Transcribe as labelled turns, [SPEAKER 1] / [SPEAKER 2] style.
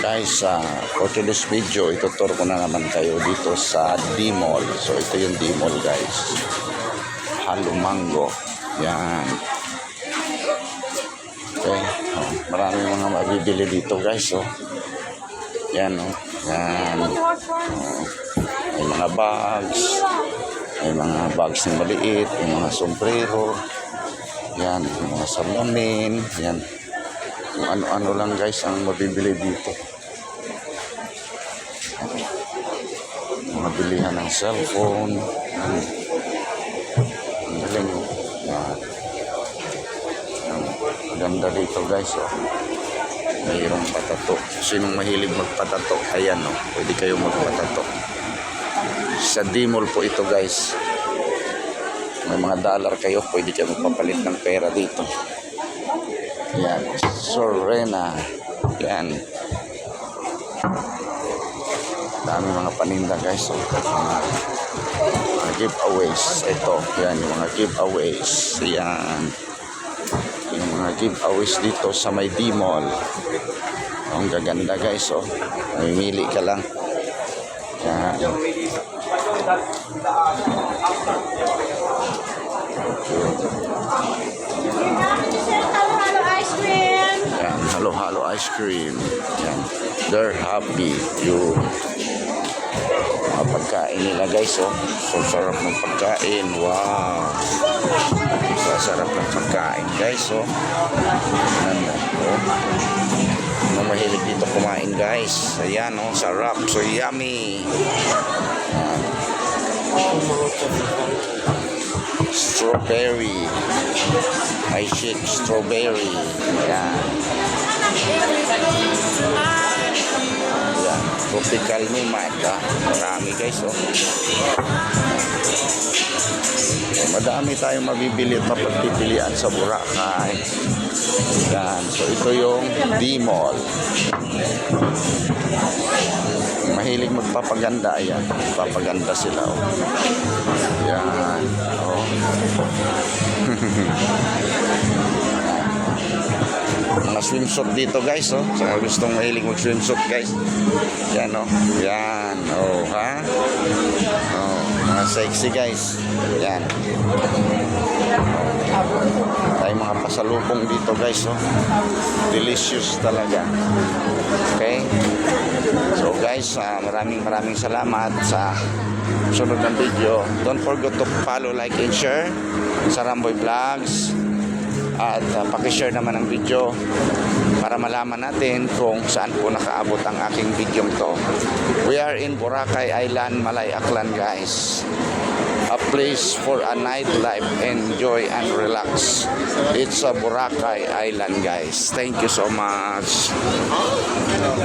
[SPEAKER 1] Guys, uh, for today's video, ituturo ko na naman kayo dito sa D-Mall. So, ito yung D-Mall, guys. Halumango. Yan. Okay. Oh, maraming mga mabibili dito, guys. Oh. Yan, oh. Yan. Oh. May mga bags. May mga bags na maliit. May mga sombrero. Yan. May mga salamin. Yan. Kung ano-ano lang, guys, ang mabibili dito. mga ng cellphone. Ang galing. Ang ganda dito guys. Oh. Mayroong patato. Sinong mahilig magpatato? Ayan oh. Pwede kayo magpatato. Sa D-Mall po ito guys. May mga dollar kayo. Pwede kayo magpapalit ng pera dito. Yan. Sorena. Yan. Dami mga paninda guys. So, mga, mga giveaways. Ito. Yan. Yung mga giveaways. Yan. Yung mga giveaways dito sa may D-Mall. Ang gaganda guys. Oh. Mamimili ka lang. Yan.
[SPEAKER 2] Halo-halo cream.
[SPEAKER 1] Yan. They're happy. You mga pagkain nila guys, oh. So, sarap ng pagkain. Wow. So, sarap ng pagkain guys, oh. Ano, oh. Mga mahilig dito kumain guys. Ayan, oh. Sarap. So, yummy. Yan. Strawberry. May shake strawberry. Yan. Yan. Tropical Nomad. Ha? Marami guys. Oh. So, madami tayong mabibili at mapagpipilian sa Boracay. Yan. So ito yung D-Mall. Mahilig magpapaganda. Ayan. Magpapaganda sila. Oh. Yan. Oh. Mga swimsuit dito guys oh. Sa mga gustong mahilig mag swimsuit guys. Yan oh. Yan oh ha? Oh mga sexy guys. Yan. Tayo mga pasalubong dito guys oh. Delicious talaga. so guys ah, maraming maraming salamat sa sunod ng video don't forget to follow like and share sa Ramboy Vlogs at uh, pakishare naman ang video para malaman natin kung saan po nakaabot ang aking video to. We are in Boracay Island, Malay Aklan guys. A place for a nightlife, enjoy and relax. It's a Boracay Island guys. Thank you so much.